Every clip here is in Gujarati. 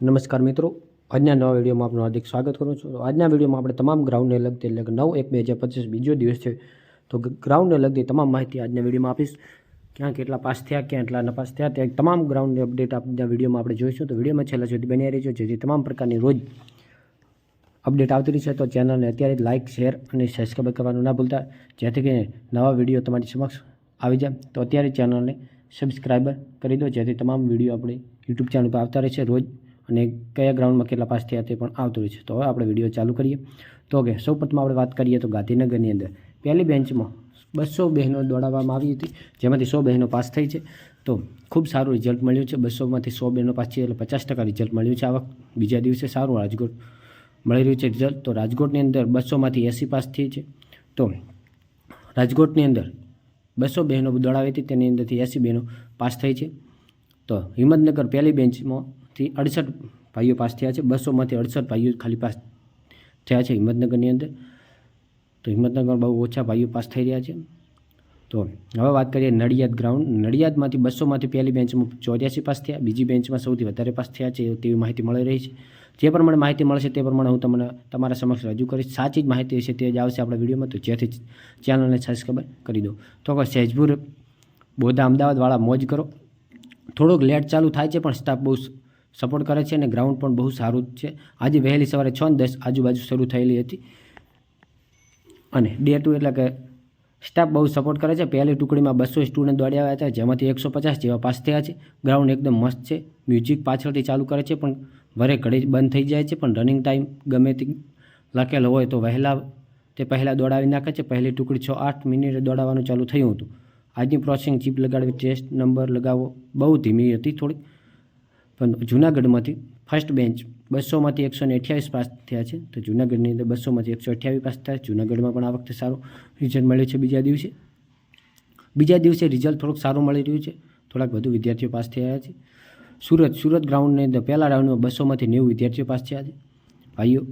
નમસ્કાર મિત્રો. આજના નવા વિડીયોમાં આપનું હાર્દિક સ્વાગત કરું છું. આજના વિડીયોમાં આપણે તમામ ગ્રાઉન્ડને લગતી એટલે કે નવ, એક, બે હજાર પચીસ બીજો દિવસ છે, તો ગ્રાઉન્ડને લગતી તમામ માહિતી આજના વિડીયોમાં આપીશ. ક્યાં કેટલા પાસ થયા, ક્યાં એટલા નપાસ થયા, ત્યાં તમામ ગ્રાઉન્ડની અપડેટ આજના વિડીયોમાં આપણે જોઈશું. તો વિડીયોમાં છેલ્લા સુધી બની રહીશું જેથી તમામ પ્રકારની રોજ અપડેટ આવતી રહી છે. તો ચેનલને અત્યારે લાઇક શેર અને સબસ્ક્રાઈબ કરવાનું ના ભૂલતા. જેથી કરીને નવા વીડિયો તમારી સમક્ષ આવી જાય. તો અત્યારે ચેનલને સબસ્ક્રાઈબર કરી દો. જેથી તમામ વીડિયો આપણે યુટ્યુબ ચેનલ પર આવતા રહે છે. રોજ અને કયા ગ્રાઉન્ડમાં કેટલા પાસ થયા તે પણ આવતું રહે છે. તો હવે આપણે વીડિયો ચાલુ કરીએ. તો કે સૌ આપણે વાત કરીએ તો ગાંધીનગરની અંદર પહેલી બેન્ચમાં બસો બહેનો દોડાવવામાં આવી હતી, જેમાંથી સો બહેનો પાસ થઈ છે. તો ખૂબ સારું રિઝલ્ટ મળ્યું છે. બસોમાંથી સો બહેનો પાસ છે એટલે પચાસ ટકા રિઝલ્ટ મળ્યું છે આવા બીજા દિવસે સારું રાજકોટ મળી રહ્યું છે રિઝલ્ટ તો રાજકોટની અંદર બસોમાંથી એંસી પાસ થઈ છે. તો રાજકોટની અંદર બસો બહેનો દોડાવી હતી, તેની અંદરથી એંસી બહેનો પાસ થઈ છે. તો હિંમતનગર પહેલી બેન્ચમાંથી અડસઠ ભાઈઓ પાસ થયા છે. બસોમાંથી અડસઠ ભાઈઓ ખાલી પાસ થયા છે હિંમતનગરની અંદર. તો હિંમતનગર બહુ ઓછા ભાઈઓ પાસ થઈ રહ્યા છે. તો હવે વાત કરીએ નડિયાદ ગ્રાઉન્ડ. નડિયાદમાંથી બસોમાંથી પહેલી બેન્ચમાં ચોર્યાસી પાસ થયા. બીજી બેન્ચમાં સૌથી વધારે પાસ થયા છે તેવી માહિતી મળી રહી છે. જે પ્રમાણે માહિતી મળશે તે પ્રમાણે હું તમને તમારા સમક્ષ રજૂ કરીશ. સાચી જ માહિતી હશે તે જ આવશે આપણા વિડીયોમાં. તો જેથી ચેનલને સબસ્ક્રાઈબ કરી દો. તો સહેજપુર બોધા અમદાવાદવાળા મોજ કરો. થોડોક લેટ ચાલુ થાય છે, પણ સ્ટાફ બહુ સપોર્ટ કરે છે અને ગ્રાઉન્ડ પણ બહુ સારું જ છે. આજે વહેલી સવારે છ ને દસ આજુબાજુ શરૂ થયેલી હતી. અને ડે ટુ એટલે કે સ્ટાફ બહુ સપોર્ટ કરે છે. પહેલી ટુકડીમાં બસો સ્ટુડન્ટ દોડી આવ્યા હતા, જેમાંથી એકસો પચાસ જેવા પાસ થયા છે. ગ્રાઉન્ડ એકદમ મસ્ત છે. મ્યુઝિક પાછળથી ચાલુ કરે છે, પણ વરે ઘડી બંધ થઈ જાય છે, પણ રનિંગ ટાઈમ ગમે તે લખેલો હોય તો વહેલા તે પહેલાં દોડાવી નાખે છે. પહેલી ટુકડી છ આઠ મિનિટે દોડાવવાનું ચાલુ થયું હતું. આજની પ્રોસેસિંગ ચીપ લગાડવી ટેસ્ટ નંબર લગાવો બહુ ધીમી હતી થોડીક, પણ જૂનાગઢમાંથી ફર્સ્ટ બેન્ચ બસોમાંથી એકસો ને અઠ્યાવીસ પાસ થયા છે. તો જૂનાગઢની અંદર બસોમાંથી એકસો અઠ્યાવીસ પાસ થયા. જૂનાગઢમાં પણ આ વખતે સારું રિઝલ્ટ મળ્યું છે બીજા દિવસે. બીજા દિવસે રિઝલ્ટ થોડુંક સારું મળી રહ્યું છે. થોડાક વધુ વિદ્યાર્થીઓ પાસ થયા છે. સુરત સુરત ગ્રાઉન્ડની અંદર પહેલા રાઉન્ડમાં બસોમાંથી નેવું વિદ્યાર્થીઓ પાસ થયા છે. ભાઈઓ,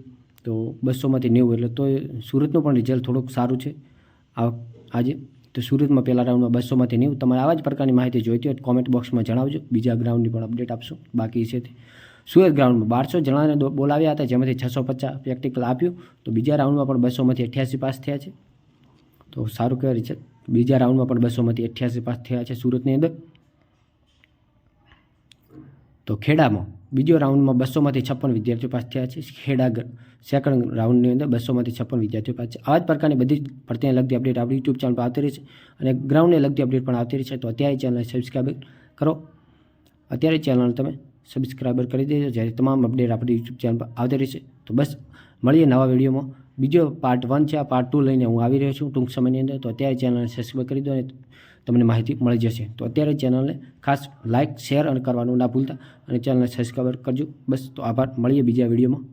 તો બસોમાંથી નેવું એટલે તો સુરતનું પણ રિઝલ્ટ થોડુંક સારું છે. આ આજે તો સુરતમાં પહેલા રાઉન્ડમાં બસોમાંથી નેવું. તમારે આવા જ પ્રકારની માહિતી જોઈતી હોય કોમેન્ટ બોક્સમાં જણાવજો. બીજા ગ્રાઉન્ડની પણ અપડેટ આપશું. બાકી છે સુરત ગ્રાઉન્ડમાં બારસો જણાને બોલાવ્યા હતા, જેમાંથી છસો પચાસ પ્રેક્ટિકલ આપ્યું. તો બીજા રાઉન્ડમાં પણ બસોમાંથી અઠ્યાસી પાસ થયા છે. તો સારું કહેવાય છે. બીજા રાઉન્ડમાં પણ બસોમાંથી અઠ્યાસી પાસ થયા છે સુરતની અંદર. તો ખેડામાં બીજો રાઉન્ડમાં બસોમાંથી છપ્પન વિદ્યાર્થીઓ પાસ થયા છે. ખેડા સેકન્ડ રાઉન્ડની અંદર બસોમાંથી છપ્પન વિદ્યાર્થીઓ પાસ છે. આવા જ પ્રકારની બધી ભરતીને લગતી અપડેટ આપણી યુટ્યુબ ચેનલ પર આવતી રહી છે અને ગ્રાઉન્ડને લગતી અપડેટ પણ આવતી રહી છે. તો અત્યારે ચેનલને સબસ્ક્રાઈબ કરો. અત્યારે ચેનલ તમે સબસ્ક્રાઈબર કરી દેજો. જ્યારે તમામ અપડેટ આપણી યુટ્યુબ ચેનલ પર આવતી રહેશે તો બસ, મળીએ નવા વિડીયોમાં. બીજો પાર્ટ વન છે. આ પાર્ટ ટુ લઈને હું આવી રહ્યો છું ટૂંક સમયની અંદર. તો અત્યારે ચેનલને સબસ્ક્રાઈબ કરી દો અને તમને માહિતી મળી જશે. તો અત્યારે ચેનલને ખાસ લાઇક શેર અને કરવાનું ના ભૂલતા અને ચેનલને સબસ્ક્રાઈબ કરજો. બસ, તો આભાર. મળીએ બીજા વિડીયોમાં.